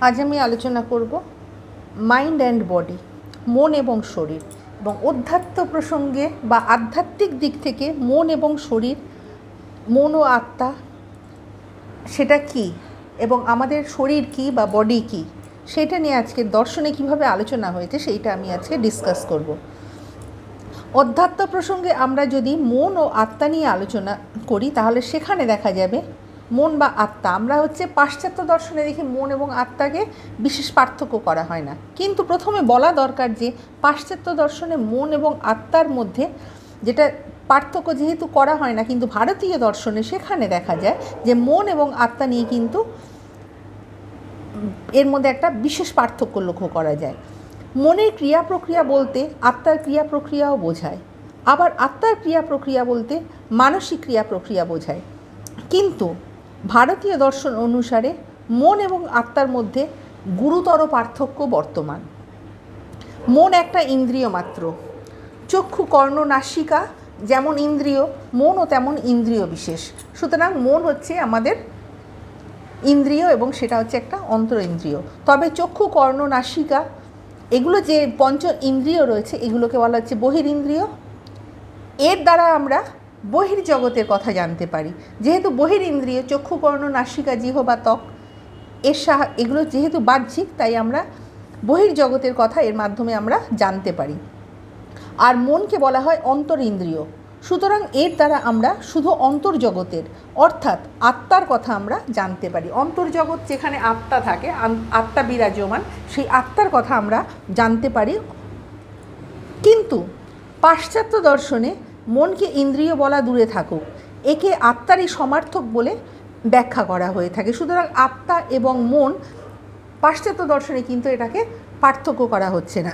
আজ আমি আলোচনা করব মাইন্ড অ্যান্ড বডি মন এবং শরীর এবং অধ্যাত্ম প্রসঙ্গে বা আধ্যাত্মিক দিক থেকে মন এবং শরীর, মন ও আত্মা সেটা কি এবং আমাদের শরীর কি বা বডি কি সেটা নিয়ে আজকে দর্শনে কীভাবে আলোচনা হয়েছে সেইটা আমি আজকে ডিসকাস করব। অধ্যাত্ম প্রসঙ্গে আমরা যদি মন ও আত্মা নিয়ে আলোচনা করি তাহলে সেখানে দেখা যাবে মন বা আত্মা। আমরা হচ্ছে পাশ্চাত্য দর্শনে দেখি মন এবং আত্মাকে বিশেষ পার্থক্য করা হয় না। কিন্তু প্রথমে বলা দরকার যে, পাশ্চাত্য দর্শনে মন এবং আত্মার মধ্যে যেটা পার্থক্য যেহেতু করা হয় না, কিন্তু ভারতীয় দর্শনে সেখানে দেখা যায় যে, মন এবং আত্মা নিয়ে কিন্তু এর মধ্যে একটা বিশেষ পার্থক্য লক্ষ্য করা যায়। মনের ক্রিয়া প্রক্রিয়া বলতে আত্মার ক্রিয়া প্রক্রিয়াও বোঝায়। আবার আত্মার ক্রিয়া প্রক্রিয়া বলতে মানসিক ক্রিয়া প্রক্রিয়া বোঝায়। কিন্তু ভারতীয় দর্শন অনুসারে মন এবং আত্মার মধ্যে গুরুতর পার্থক্য বর্তমান। মন একটা ইন্দ্রিয় মাত্র। চক্ষু, কর্ণ, নাসিকা যেমন ইন্দ্রিয়, মনও তেমন ইন্দ্রিয় বিশেষ। সুতরাং মন হচ্ছে আমাদের ইন্দ্রিয় এবং সেটা হচ্ছে একটা অন্তর ইন্দ্রিয় তবে চক্ষু, কর্ণ, নাসিকা এগুলো যে পঞ্চ ইন্দ্রিয় রয়েছে, এগুলোকে বলা হচ্ছে বহির ইন্দ্রিয় এর দ্বারা আমরা বহির জগতের কথা জানতে পারি। যেহেতু বহির ইন্দ্রিয়, চক্ষু, কর্ণ, নাসিকা জিহ বা ত্বক এর সাহা এগুলো যেহেতু বাহ্যিক, তাই আমরা বহির জগতের কথা এর মাধ্যমে আমরা জানতে পারি। আর মনকে বলা হয় অন্তর ইন্দ্রিয়। সুতরাং এর দ্বারা আমরা শুধু অন্তর্জগতের অর্থাৎ আত্মার কথা আমরা জানতে পারি। অন্তর্জগৎ যেখানে আত্মা থাকে আত্মা বিরাজমান, সেই আত্মার কথা আমরা জানতে পারি। কিন্তু পাশ্চাত্য দর্শনে মনকে ইন্দ্রিয় বলা দূরে থাকুক। একে আত্মারই সমার্থক বলে ব্যাখ্যা করা হয়ে থাকে। সুতরাং আত্মা এবং মন পাশ্চাত্য দর্শনে কিন্তু এটাকে পার্থক্য করা হচ্ছে না।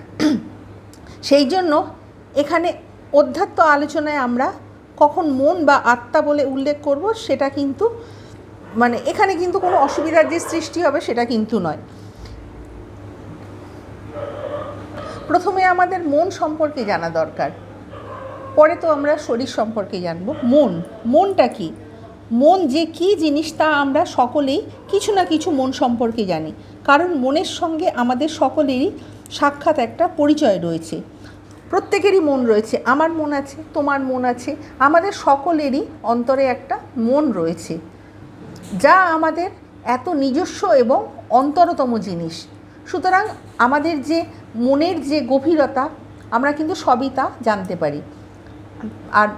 সেই জন্য এখানে অধ্যাত্ম আলোচনায় আমরা কখন মন বা আত্মা বলে উল্লেখ করব সেটা কিন্তু মানে এখানে কিন্তু কোনো অসুবিধার যে সৃষ্টি হবে সেটা কিন্তু নয়। প্রথমে আমাদের মন সম্পর্কে জানা দরকার। পরে তো আমরা শরীর সম্পর্কে জানব। মন, মনটা কি? মন যে কি জিনিস তা আমরা সকলেই কিছু না কিছু মন সম্পর্কে জানি। কারণ মনের সঙ্গে আমাদের সকলেরই সাক্ষাৎ একটা পরিচয় রয়েছে। প্রত্যেকেরই মন রয়েছে। আমার মন আছে, তোমার মন আছে। আমাদের সকলেরই অন্তরে একটা মন রয়েছে। যা আমাদের এত নিজস্ব এবং অন্তরতম জিনিস। সুতরাং আমাদের যে মনের যে গভীরতা, আমরা কিন্তু সবই তা জানতে পারি। আর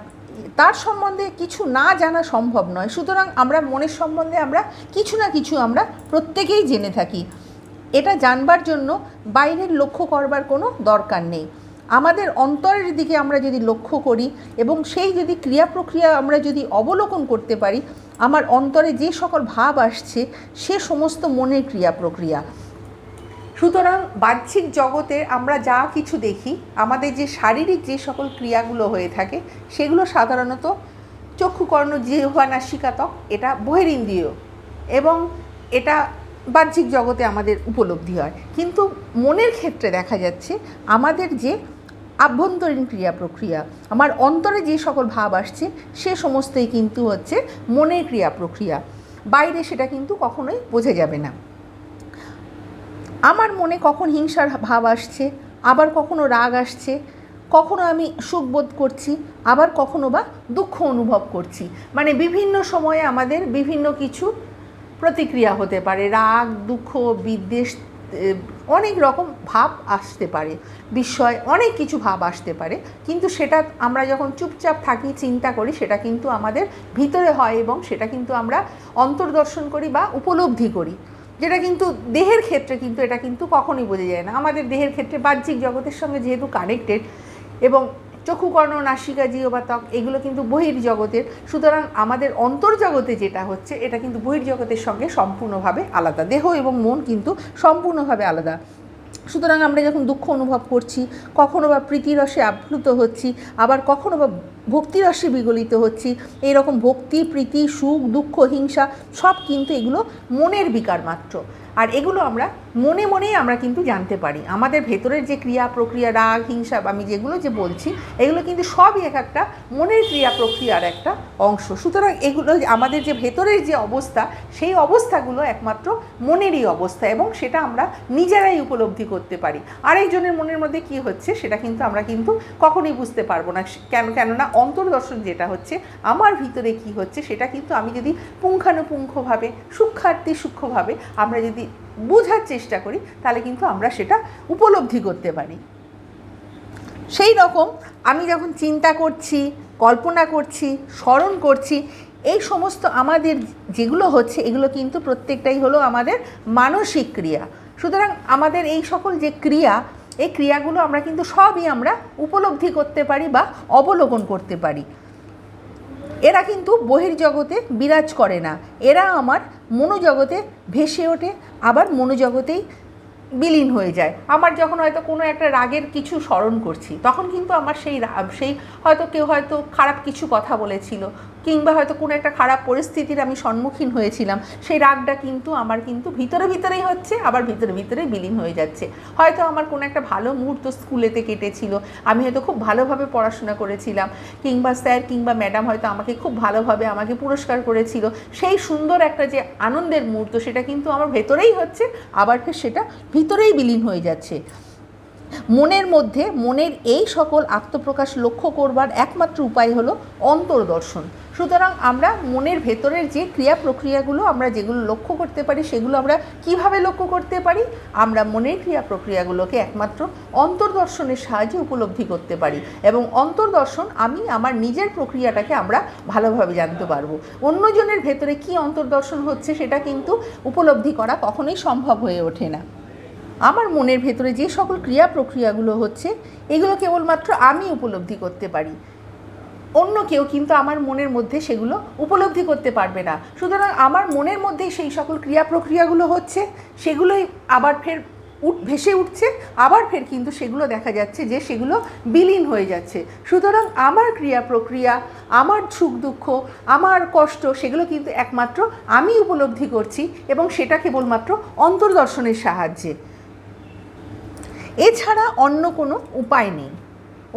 তার সম্বন্ধে কিছু না জানা সম্ভব নয়। সুতরাং আমরা মনের সম্বন্ধে আমরা কিছু না কিছু আমরা প্রত্যেকেই জেনে থাকি। এটা জানবার জন্য বাইরের লক্ষ্য করবার কোনো দরকার নেই। আমাদের অন্তরের দিকে আমরা যদি লক্ষ্য করি এবং সেই যদি ক্রিয়া প্রক্রিয়া আমরা যদি অবলোকন করতে পারি, আমার অন্তরে যে সকল ভাব আসছে, সে সমস্ত মনের ক্রিয়া প্রক্রিয়া। সুতরাং বাহ্যিক জগতে আমরা যা কিছু দেখি, আমাদের যে শারীরিক যে সকল ক্রিয়াগুলো হয়ে থাকে, সেগুলো সাধারণত চক্ষুকর্ণ, জিহ্বা, নাসিকাতক, এটা বহিরিন্দ্রিয় এবং এটা বাহ্যিক জগতে আমাদের উপলব্ধি হয়। কিন্তু মনের ক্ষেত্রে দেখা যাচ্ছে, আমাদের যে আভ্যন্তরীণ ক্রিয়া প্রক্রিয়া, আমার অন্তরে যে সকল ভাব আসছে, সে সমস্তই কিন্তু হচ্ছে মনের ক্রিয়া প্রক্রিয়া। বাইরে সেটা কিন্তু কখনোই বোঝা যাবে না। আমার মনে কখন হিংসার ভাব আসছে, আবার কখনো রাগ আসছে, কখনো আমি সুখ বোধ করছি, আবার কখনো বা দুঃখ অনুভব করছি। মানে বিভিন্ন সময়ে আমাদের বিভিন্ন কিছু প্রতিক্রিয়া হতে পারে, রাগ, দুঃখ, বিদ্বেষ অনেক রকম ভাব আসতে পারে, বিস্ময়, অনেক কিছু ভাব আসতে পারে। কিন্তু সেটা আমরা যখন চুপচাপ থাকি, চিন্তা করি, সেটা কিন্তু আমাদের ভিতরে হয় এবং সেটা কিন্তু আমরা অন্তর্দর্শন করি বা উপলব্ধি করি। যেটা কিন্তু দেহের ক্ষেত্রে কিন্তু এটা কিন্তু কখনোই বোঝা যায় না। আমাদের দেহের ক্ষেত্রে বাহ্যিক জগতের সঙ্গে যেহেতু কানেক্টেড এবং চক্ষুকর্ণ, নাসিকা জিও বা ত্বক এগুলো কিন্তু বহির্জগতের, সুতরাং আমাদের অন্তর্জগতে যেটা হচ্ছে, এটা কিন্তু বহির্জগতের সঙ্গে সম্পূর্ণভাবে আলাদা। দেহ এবং মন কিন্তু সম্পূর্ণভাবে আলাদা। সুতরাং আমরা যখন দুঃখ অনুভব করছি, কখনো বা প্রীতিরসে আপ্লুত হচ্ছি, আবার কখনো বা ভক্তিরসে বিগলিত হচ্ছি, এইরকম ভক্তি, প্রীতি, সুখ, দুঃখ, হিংসা সব কিন্তু এগুলো মনের বিকার মাত্র। আর এগুলো আমরা মনে মনেই আমরা কিন্তু জানতে পারি। আমাদের ভেতরের যে ক্রিয়া প্রক্রিয়া, রাগ, হিংসা আমি যেগুলো যে বলছি, এগুলো কিন্তু সবই এক একটা মনের ক্রিয়া প্রক্রিয়ার একটা অংশ। সুতরাং এগুলো আমাদের যে ভেতরের যে অবস্থা, সেই অবস্থাগুলো একমাত্র মনেরই অবস্থা এবং সেটা আমরা নিজেরাই উপলব্ধি করতে পারি। আরেকজনের মনের মধ্যে কি হচ্ছে, সেটা কিন্তু আমরা কিন্তু কখনোই বুঝতে পারব না। কেন, কেননা অন্তর্দর্শন যেটা হচ্ছে, আমার ভিতরে কি হচ্ছে, সেটা কিন্তু আমি যদি পুঙ্খানুপুঙ্খভাবে, সূক্ষার্থী সূক্ষ্মভাবে আমরা যদি বোঝার চেষ্টা করি, তাহলে কিন্তু আমরা সেটা উপলব্ধি করতে পারি। সেই রকম আমি যখন চিন্তা করছি, কল্পনা করছি, স্মরণ করছি, এই সমস্ত আমাদের যেগুলো হচ্ছে, এগুলো কিন্তু প্রত্যেকটাই হলো আমাদের মানসিক ক্রিয়া। সুতরাং আমাদের এই সকল যে ক্রিয়া, এই ক্রিয়াগুলো আমরা কিন্তু সবই আমরা উপলব্ধি করতে পারি বা অবলোকন করতে পারি। এরা কিন্তু বহির্জগতে বিরাজ করে না। এরা আমার মনোজগতে ভেসে ওঠে আবার মনোজগতেই বিলীন হয়ে যায়। আমার যখন হয়তো কোনো একটা রাগের কিছু স্মরণ করছি, তখন কিন্তু আমার সেই সেই হয়তো কেউ হয়তো খারাপ কিছু কথা বলেছিল কিংবা হয়তো কোনো একটা খারাপ পরিস্থিতির আমি সম্মুখীন হয়েছিলাম, সেই রাগটা কিন্তু আমার কিন্তু ভিতরে ভিতরেই হচ্ছে, আবার ভিতরে ভিতরেই বিলীন হয়ে যাচ্ছে। হয়তো আমার কোনো একটা ভালো মুহূর্ত স্কুলেতে কেটেছিল, আমি হয়তো খুব ভালোভাবে পড়াশোনা করেছিলাম, কিংবা স্যার কিংবা ম্যাডাম হয়তো আমাকে খুব ভালোভাবে আমাকে পুরস্কার করেছিল, সেই সুন্দর একটা যে আনন্দের মুহূর্ত সেটা কিন্তু আমার ভেতরেই হচ্ছে, আবার সেটা ভিতরেই বিলীন হয়ে যাচ্ছে। মনের মধ্যে, মনের এই সকল আত্মপ্রকাশ লক্ষ্য করবার একমাত্র উপায় হলো অন্তর্দর্শন। সুতরাং আমরা মনের ভেতরের যে ক্রিয়া প্রক্রিয়াগুলো আমরা যেগুলো লক্ষ্য করতে পারি, সেগুলো আমরা কীভাবে লক্ষ্য করতে পারি? আমরা মনের ক্রিয়া প্রক্রিয়াগুলোকে একমাত্র অন্তর্দর্শনের সাহায্যে উপলব্ধি করতে পারি এবং অন্তর্দর্শন আমি আমার নিজের প্রক্রিয়াটাকে আমরা ভালোভাবে জানতে পারব। অন্যজনের ভেতরে কি অন্তর্দর্শন হচ্ছে সেটা কিন্তু উপলব্ধি করা কখনোই সম্ভব হয়ে ওঠে না। আমার মনের ভেতরে যে সকল ক্রিয়া প্রক্রিয়াগুলো হচ্ছে, এগুলো কেবলমাত্র আমি উপলব্ধি করতে পারি। অন্য কেউ কিন্তু আমার মনের মধ্যে সেগুলো উপলব্ধি করতে পারবে না। সুতরাং আমার মনের মধ্যেই সেই সকল ক্রিয়া প্রক্রিয়াগুলো হচ্ছে, সেগুলোই আবার ফের উঠ, ভেসে উঠছে, আবার ফের কিন্তু সেগুলো দেখা যাচ্ছে যে সেগুলো বিলীন হয়ে যাচ্ছে। সুতরাং আমার ক্রিয়া প্রক্রিয়া, আমার সুখ দুঃখ, আমার কষ্ট, সেগুলো কিন্তু একমাত্র আমি উপলব্ধি করছি এবং সেটা কেবলমাত্র অন্তর্দর্শনের সাহায্যে। এছাড়া অন্য কোনো উপায় নেই।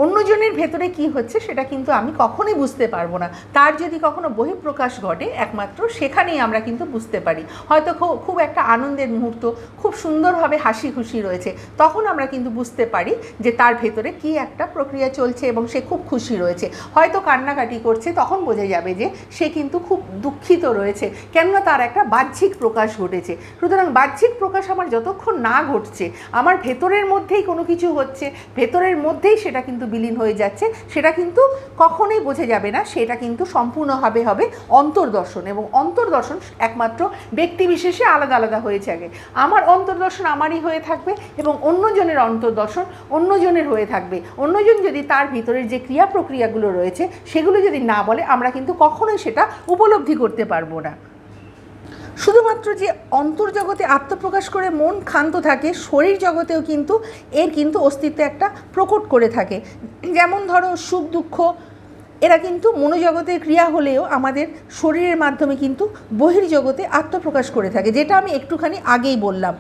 অন্যজনের ভেতরে কি হচ্ছে সেটা কিন্তু আমি কখনোই বুঝতে পারব না। তার যদি কখনো বহিঃপ্রকাশ ঘটে, একমাত্র সেখানেই আমরা কিন্তু বুঝতে পারি। হয়তো খুব একটা আনন্দের মুহূর্ত, খুব সুন্দরভাবে হাসি খুশি রয়েছে, তখন আমরা কিন্তু বুঝতে পারি যে তার ভেতরে কি একটা প্রক্রিয়া চলছে এবং সে খুব খুশি রয়েছে। হয়তো কান্নাকাটি করছে, তখন বোঝা যাবে যে সে কিন্তু খুব দুঃখিত রয়েছে, কেননা তার একটা বাহ্যিক প্রকাশ ঘটেছে। সুতরাং বাহ্যিক প্রকাশ আমার যতক্ষণ না ঘটছে, আমার ভেতরের মধ্যেই কোনো কিছু হচ্ছে, ভেতরের মধ্যেই সেটা কিন্তু বিলীন হয়ে যাচ্ছে, সেটা কিন্তু কখনোই বোঝা যাবে না, সেটা কিন্তু সম্পূর্ণভাবে হবে অন্তর্দর্শন এবং অন্তর্দর্শন একমাত্র ব্যক্তিবিশেষে আলাদা আলাদা হয়ে থাকে আমার অন্তর্দর্শন আমারই হয়ে থাকবে এবং অন্যজনের অন্তর্দর্শন অন্যজনের হয়ে থাকবে। অন্যজন যদি তার ভিতরের যে ক্রিয়া প্রক্রিয়াগুলো রয়েছে, সেগুলো যদি না বলে, আমরা কিন্তু কখনোই সেটা উপলব্ধি করতে পারব না। শুধুমাত্র যে অন্তর্জগতে আত্মপ্রকাশ করে মন ক্ষান্ত থাকে, শরীর জগতেও কিন্তু এর কিন্তু অস্তিত্ব একটা প্রকট করে থাকে। যেমন ধরো সুখ, দুঃখ, এরা কিন্তু মনোজগতের ক্রিয়া হলেও আমাদের শরীরের মাধ্যমে কিন্তু বহির্জগতে আত্মপ্রকাশ করে থাকে, যেটা আমি একটুখানি আগেই বললাম।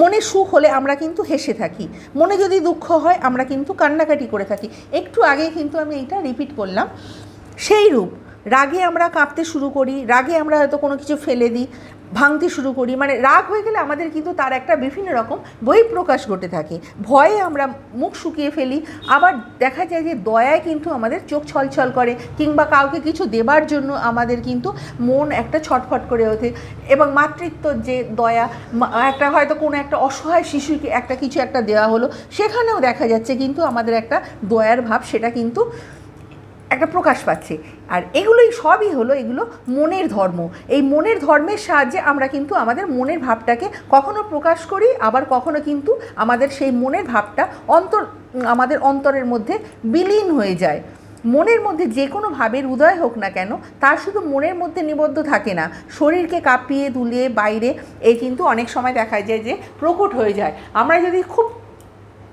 মনে সুখ হলে আমরা কিন্তু হেসে থাকি, মনে যদি দুঃখ হয় আমরা কিন্তু কান্নাকাটি করে থাকি। একটু আগেই কিন্তু আমি এইটা রিপিট করলাম। সেই রূপ রাগে আমরা কাঁপতে শুরু করি, রাগে আমরা হয়তো কোনো কিছু ফেলে দিই, ভাঙতে শুরু করি। মানে রাগ হয়ে গেলে আমাদের কিন্তু তার একটা বিভিন্ন রকম বহিঃপ্রকাশ ঘটে থাকে। ভয়ে আমরা মুখ শুকিয়ে ফেলি। আবার দেখা যায় যে দয়ায় কিন্তু আমাদের চোখ ছলছল করে কিংবা কাউকে কিছু দেবার জন্য আমাদের কিন্তু মন একটা ছটফট করে ওঠে। এবং মাতৃত্ব যে দয়া একটা হয়তো কোনো একটা অসহায় শিশুকে একটা কিছু একটা দেওয়া হলো, সেখানেও দেখা যাচ্ছে কিন্তু আমাদের একটা দয়ার ভাব, সেটা কিন্তু একটা প্রকাশ পাচ্ছে। আর এগুলোই সবই হলো এগুলো মনের ধর্ম। এই মনের ধর্মের সাহায্যে আমরা কিন্তু আমাদের মনের ভাবটাকে কখনো প্রকাশ করি, আবার কখনো কিন্তু আমাদের সেই মনের ভাবটা অন্তর, আমাদের অন্তরের মধ্যে বিলীন হয়ে যায়। মনের মধ্যে যে কোনো ভাবের উদয় হোক না কেন তা শুধু মনের মধ্যে নিবদ্ধ থাকে না। শরীরকে কাঁপিয়ে দুলিয়ে বাইরে, এই কিন্তু অনেক সময় দেখা যায় যে প্রকট হয়ে যায়। আমরা যদি খুব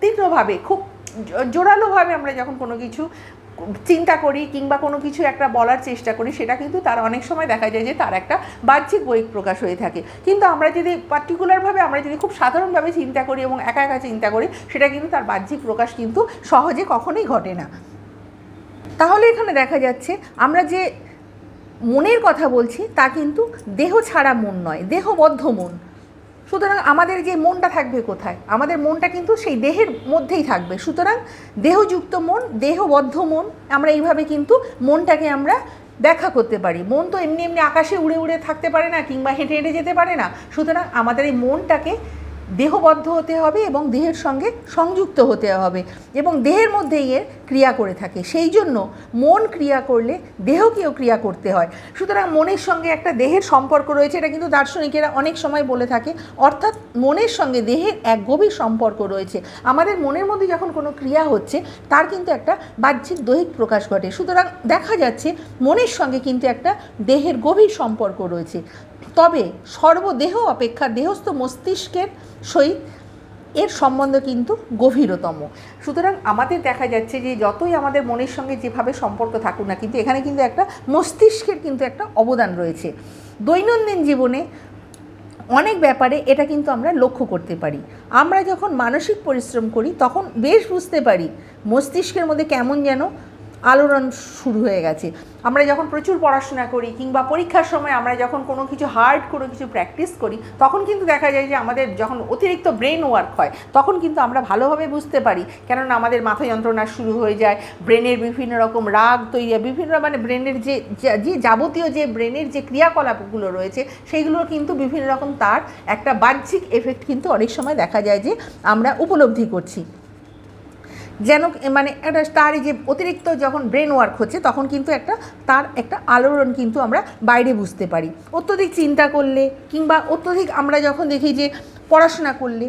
তীব্রভাবে, খুব জোরালোভাবে আমরা যখন কোনো কিছু চিন্তা করি কিংবা কোনো কিছু একটা বলার চেষ্টা করি, সেটা কিন্তু তার অনেক সময় দেখা যায় যে তার একটা বাহ্যিক বহিক প্রকাশ হয়ে থাকে। কিন্তু আমরা যদি পার্টিকুলারভাবে আমরা যদি খুব সাধারণভাবে চিন্তা করি এবং একা একা চিন্তা করি, সেটা কিন্তু তার বাহ্যিক প্রকাশ কিন্তু সহজে কখনোই ঘটে না। তাহলে এখানে দেখা যাচ্ছে আমরা যে মনের কথা বলছি, তা কিন্তু দেহ ছাড়া মন নয়, দেহবদ্ধ মন। সুতরাং আমাদের যে মনটা থাকবে কোথায়? আমাদের মনটা কিন্তু সেই দেহের মধ্যেই থাকবে। সুতরাং দেহযুক্ত মন, দেহবদ্ধ মন, আমরা এইভাবে কিন্তু মনটাকে আমরা ব্যাখ্যা করতে পারি। মন তো এমনি এমনি আকাশে উড়ে উড়ে থাকতে পারে না কিংবা হেঁটে হেঁটে যেতে পারে না। সুতরাং আমাদের এই মনটাকে দেহবদ্ধ হতে হবে এবং দেহের সঙ্গে সংযুক্ত হতে হবে এবং দেহের মধ্যেই এর ক্রিয়া করে থাকে। সেই জন্য মন ক্রিয়া করলে দেহকেও ক্রিয়া করতে হয়। সুতরাং মনের সঙ্গে একটা দেহের সম্পর্ক রয়েছে, এটা কিন্তু দার্শনিকেরা অনেক সময় বলে থাকে। অর্থাৎ মনের সঙ্গে দেহের এক গভীর সম্পর্ক রয়েছে। আমাদের মনের মধ্যে যখন কোনো ক্রিয়া হচ্ছে, তার কিন্তু একটা বাহ্যিক দৈহিক প্রকাশ ঘটে। সুতরাং দেখা যাচ্ছে মনের সঙ্গে কিন্তু একটা দেহের গভীর সম্পর্ক রয়েছে। তবে সর্বদেহ অপেক্ষা দেহস্থ মস্তিষ্কের সহিত এর সম্বন্ধ কিন্তু গভীরতম। সুতরাং আমাদের দেখা যাচ্ছে যে যতই আমাদের মনের সঙ্গে যেভাবে সম্পর্ক থাকুক না কিন্তু এখানে কিন্তু একটা মস্তিষ্কের কিন্তু একটা অবদান রয়েছে। দৈনন্দিন জীবনে অনেক ব্যাপারে এটা কিন্তু আমরা লক্ষ্য করতে পারি। আমরা যখন মানসিক পরিশ্রম করি তখন বেশ বুঝতে পারি মস্তিষ্কের মধ্যে কেমন যেন আলোড়ন শুরু হয়ে গেছে। আমরা যখন প্রচুর পড়াশোনা করি কিংবা পরীক্ষার সময় আমরা যখন কোনো কিছু হার্ড কোনো কিছু প্র্যাকটিস করি, তখন কিন্তু দেখা যায় যে আমাদের যখন অতিরিক্ত ব্রেন ওয়ার্ক হয়, তখন কিন্তু আমরা ভালোভাবে বুঝতে পারি। কেননা আমাদের মাথা যন্ত্রণা শুরু হয়ে যায় ব্রেনের বিভিন্ন রকম রাগ তৈরি বিভিন্ন মানে ব্রেনের যে, যে- যে যাবতীয় যে ব্রেনের যে ক্রিয়াকলাপগুলো রয়েছে, সেইগুলো কিন্তু বিভিন্ন রকম তার একটা বাহ্যিক এফেক্ট কিন্তু অনেক সময় দেখা যায় যে আমরা উপলব্ধি করছি। যেন মানে একটা তার যে অতিরিক্ত যখন ব্রেন ওয়ার্ক হচ্ছে, তখন কিন্তু একটা, তার একটা আলোড়ন কিন্তু আমরা বাইরে বুঝতে পারি। অত্যধিক চিন্তা করলে কিংবা অত্যধিক আমরা যখন দেখি যে পড়াশোনা করলে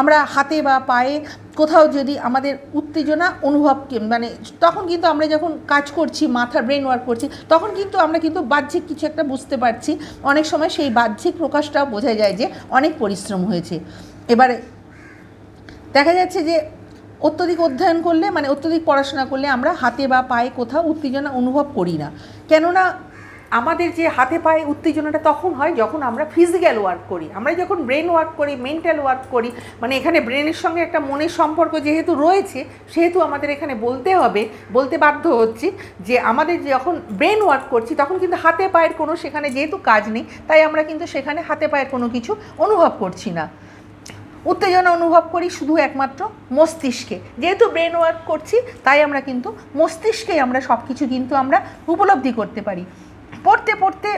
আমরা হাতে বা পায়ে কোথাও যদি আমাদের উত্তেজনা অনুভবকে মানে তখন কিন্তু আমরা যখন কাজ করছি, মাথার ব্রেন ওয়ার্ক করছি, তখন কিন্তু আমরা কিন্তু বাহ্যিক কিছু একটা বুঝতে পারছি। অনেক সময় সেই বাহ্যিক প্রকাশটাও বোঝা যায় যে অনেক পরিশ্রম হয়েছে। এবারে দেখা যাচ্ছে যে অত্যধিক অধ্যয়ন করলে মানে অত্যধিক পড়াশোনা করলে আমরা হাতে বা পায়ে কোথাও উত্তেজনা অনুভব করি না। কেননা আমাদের যে হাতে পায়ে উত্তেজনাটা তখন হয় যখন আমরা ফিজিক্যাল ওয়ার্ক করি। আমরা যখন ব্রেন ওয়ার্ক করি মেন্টাল ওয়ার্ক করি মানে এখানে ব্রেনের সঙ্গে একটা মনের সম্পর্ক যেহেতু রয়েছে, সেহেতু আমাদের এখানে বলতে হবে, বলতে বাধ্য হচ্ছি যে আমাদের যখন ব্রেন ওয়ার্ক করছি, তখন কিন্তু হাতে পায়ের কোনো সেখানে যেহেতু কাজ নেই, তাই আমরা কিন্তু সেখানে হাতে পায়ের কোনো কিছু অনুভব করছি না। উত্তেজনা অনুভব করি শুধু একমাত্র মস্তিষ্কে। যেহেতু ব্রেন ওয়ার্ক করছি, তাই আমরা কিন্তু মস্তিষ্কেই আমরা সব কিছু কিন্তু আমরা উপলব্ধি করতে পারি। পড়তে পড়তে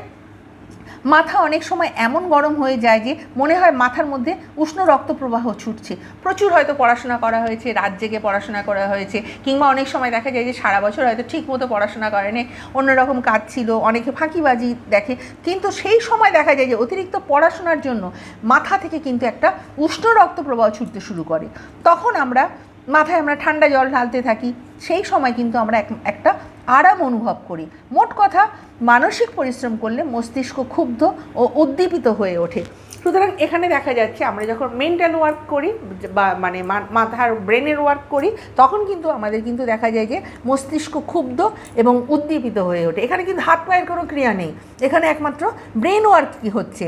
মাথা অনেক সময় এমন গরম হয়ে যায় যে মনে হয় মাথার মধ্যে উষ্ণ রক্ত প্রবাহ ছুটছে। প্রচুর হয়তো পড়াশোনা করা হয়েছে, রাত জেগে পড়াশোনা করা হয়েছে, কিংবা অনেক সময় দেখা যায় যে সারা বছর হয়তো ঠিক মতো পড়াশোনা করেনি, অন্যরকম কাজ ছিল অনেকে ফাঁকিবাজি দেখে। কিন্তু সেই সময় দেখা যায় যে অতিরিক্ত পড়াশোনার জন্য মাথা থেকে কিন্তু একটা উষ্ণ রক্ত প্রবাহ ছুটতে শুরু করে। তখন আমরা মাথায় আমরা ঠান্ডা জল ঢালতে থাকি, সেই সময় কিন্তু আমরা এক- একটা আরাম অনুভব করি। মোট কথা, মানসিক পরিশ্রম করলে মস্তিষ্ক ক্ষুব্ধ ও উদ্দীপিত হয়ে ওঠে। সুতরাং এখানে দেখা যাচ্ছে, আমরা যখন মেন্টাল ওয়ার্ক করি, বা মানে মাথার ব্রেনের ওয়ার্ক করি, তখন কিন্তু আমাদের কিন্তু দেখা যায় যে মস্তিষ্ক ক্ষুব্ধ এবং উদ্দীপিত হয়ে ওঠে। এখানে কিন্তু হাত পায়ের কোনো ক্রিয়া নেই। এখানে একমাত্র ব্রেন ওয়ার্ক কি হচ্ছে।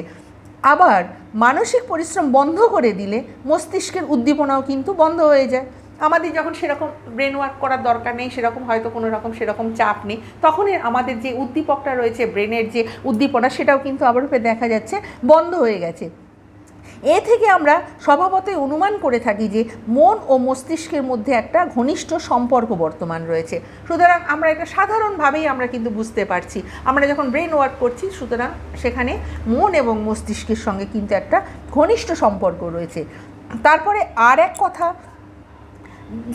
আবার মানসিক পরিশ্রম বন্ধ করে দিলে মস্তিষ্কের উদ্দীপনাও কিন্তু বন্ধ হয়ে যায়। আমাদের যখন সেরকম ব্রেন ওয়ার্ক করার দরকার নেই, সেরকম হয়তো কোনো রকম সেরকম চাপ নেই তখনই আমাদের যে উদ্দীপকটা রয়েছে ব্রেনের যে উদ্দীপনা, সেটাও কিন্তু আবার দেখা যাচ্ছে, বন্ধ হয়ে গেছে। এ থেকে আমরা স্বভাবতই অনুমান করে থাকি যে, মন ও মস্তিষ্কের মধ্যে একটা ঘনিষ্ঠ সম্পর্ক বর্তমান রয়েছে। সুতরাং আমরা এটা সাধারণভাবেই আমরা কিন্তু বুঝতে পারছি। আমরা যখন ব্রেন ওয়ার্ক করছি, সুতরাং সেখানে মন এবং মস্তিষ্কের সঙ্গে কিন্তু একটা ঘনিষ্ঠ সম্পর্ক রয়েছে। তারপরে আর এক কথা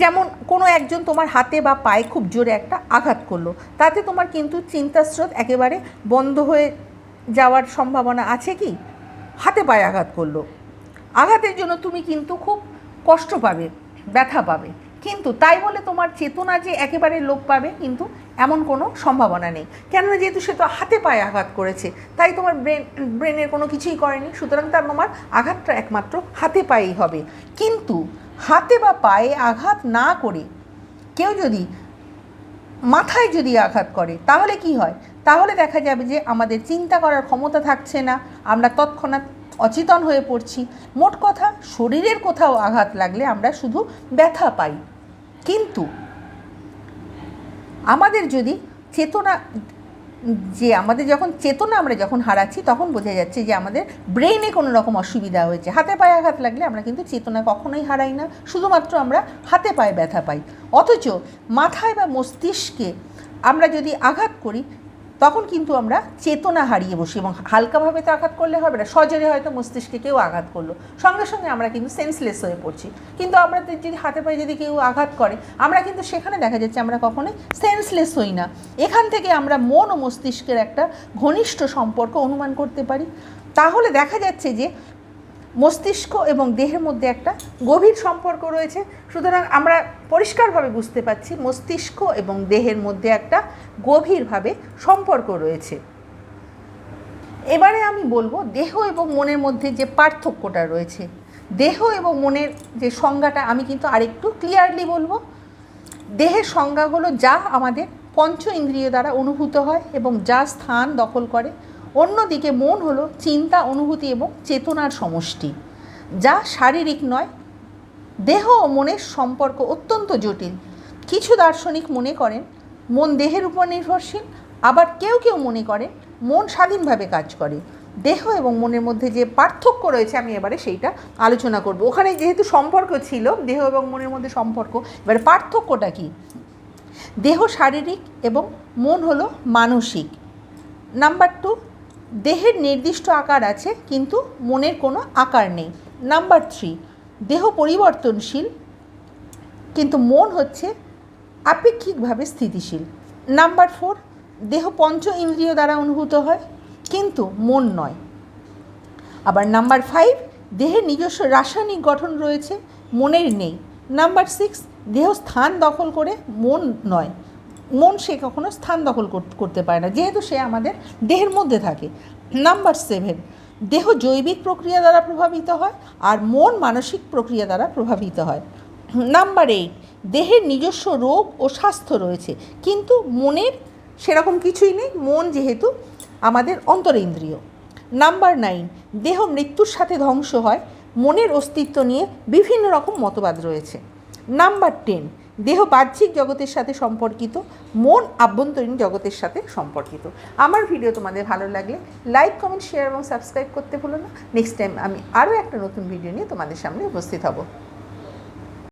যেমন কোনো একজন তোমার হাতে বা পায়ে খুব জোরে একটা আঘাত করল, তাতে তোমার কিন্তু চিন্তাস্রোত একেবারে বন্ধ হয়ে যাওয়ার সম্ভাবনা আছে কি? হাতে পায়ে আঘাত করল। আঘাতের জন্য তুমি কিন্তু খুব কষ্ট পাবে, ব্যথা পাবে। কিন্তু তাই বলে তোমার চেতনা যে একেবারে লোপ পাবে কিন্তু এমন কোনো সম্ভাবনা নেই। কেননা যেহেতু সে তো হাতে পায়ে আঘাত করেছে, তাই তোমার ব্রেন, ব্রেনের কোনো কিছুই করেনি, সুতরাং তার তোমার আঘাতটা একমাত্র হাতে পায়েই হবে। কিন্তু হাতে বা পায়ে আঘাত না করে কেউ যদি মাথায় যদি আঘাত করে, তাহলে কি হয়? তাহলে দেখা যাবে যে আমাদের চিন্তা করার ক্ষমতা থাকছে না, আমরা তৎক্ষণাৎ অচেতন হয়ে পড়ছি। মোট কথা, শরীরের কোথাও আঘাত লাগলে আমরা শুধু ব্যথা পাই। কিন্তু আমাদের যদি চেতনা যে আমাদের যখন চেতনা আমরা যখন হারাচ্ছি, তখন বোঝা যাচ্ছে যে আমাদের ব্রেনে কোনো রকম অসুবিধা হয়েছে। হাতে পায়ে আঘাত লাগলে আমরা কিন্তু চেতনা কখনোই হারাই না, শুধুমাত্র আমরা হাতে পায়ে ব্যথা পাই। অথচ মাথায় বা মস্তিষ্কে আমরা যদি আঘাত করি তখন কিন্তু আমরা চেতনা হারিয়ে বসি এবং হালকাভাবে তো আঘাত করলে হবে না, সজরে হয়তো মস্তিষ্কে কেউ আঘাত করল। সঙ্গে সঙ্গে আমরা কিন্তু সেন্সলেস হয়ে পড়ছি। কিন্তু আমাদের যদি হাতে পায়ে যদি কেউ আঘাত করে, আমরা কিন্তু সেখানে দেখা যাচ্ছে আমরা কখনোই সেন্সলেস হই না। এখান থেকে আমরা মন ও মস্তিষ্কের একটা ঘনিষ্ঠ সম্পর্ক অনুমান করতে পারি। তাহলে দেখা যাচ্ছে যে মস্তিষ্ক এবং দেহের মধ্যে একটা গভীর সম্পর্ক রয়েছে। সুতরাং আমরা পরিষ্কারভাবে বুঝতে পারছি মস্তিষ্ক এবং দেহের মধ্যে একটা গভীরভাবে সম্পর্ক রয়েছে। এবারে আমি বলব দেহ এবং মনের মধ্যে যে পার্থক্যটা রয়েছে। দেহ এবং মনের যে সংজ্ঞাটা আমি কিন্তু আরেকটু ক্লিয়ারলি বলব। দেহের সংজ্ঞা হলো যা আমাদের পঞ্চ ইন্দ্রিয় দ্বারা অনুভূত হয় এবং যা স্থান দখল করে। অন্যদিকে মন হলো চিন্তা, অনুভূতি এবং চেতনার সমষ্টি, যা শারীরিক নয়, দেহ ও মনের সম্পর্ক অত্যন্ত জটিল। কিছু দার্শনিক মনে করেন, মন দেহের উপর নির্ভরশীল, আবার কেউ কেউ মনে করে মন স্বাধীনভাবে কাজ করে। দেহ এবং মনের মধ্যে যে পার্থক্য রয়েছে, আমি এবারে সেইটা আলোচনা করব। ওখানে যেহেতু সম্পর্ক ছিল, দেহ এবং মনের মধ্যে সম্পর্ক, এবারে পার্থক্যটা কি? দেহ শারীরিক এবং মন হলো মানসিক। নাম্বার টু দেহের নির্দিষ্ট আকার আছে, কিন্তু মনের কোনো আকার নেই। নাম্বার থ্রি দেহ পরিবর্তনশীল, কিন্তু মন হচ্ছে আপেক্ষিকভাবে স্থিতিশীল। নাম্বার ফোর দেহ পঞ্চ ইন্দ্রিয় দ্বারা অনুভূত হয়, কিন্তু মন নয়। আবার নাম্বার ফাইভ দেহের নিজস্ব রাসায়নিক গঠন রয়েছে, মনের নেই। নাম্বার সিক্স দেহ স্থান দখল করে মন নয়। মন সে কখনো স্থান দখল করতে পারে না। যেহেতু সে আমাদের দেহের মধ্যে থাকে। নাম্বার সেভেন দেহ জৈবিক প্রক্রিয়া দ্বারা প্রভাবিত হয় আর মন মানসিক প্রক্রিয়া দ্বারা প্রভাবিত হয়। নাম্বার এইট দেহের নিজস্ব রোগ ও স্বাস্থ্য রয়েছে। কিন্তু মনের সেরকম কিছুই নেই। মন যেহেতু আমাদের অন্তরেন্দ্রিয়। নাম্বার নাইন দেহ মৃত্যুর সাথে ধ্বংস হয়। মনের অস্তিত্ব নিয়ে বিভিন্ন রকম মতবাদ রয়েছে। নাম্বার টেন দেহ বাহ্যিক জগতের সাথে সম্পর্কিত, মন আভ্যন্তরীণ জগতের সাথে সম্পর্কিত। আমার ভিডিও তোমাদের ভালো লাগলে লাইক কমেন্ট শেয়ার এবং সাবস্ক্রাইব করতে ভুলো না। নেক্সট টাইম আমি আরও একটা নতুন ভিডিও নিয়ে তোমাদের সামনে উপস্থিত হব।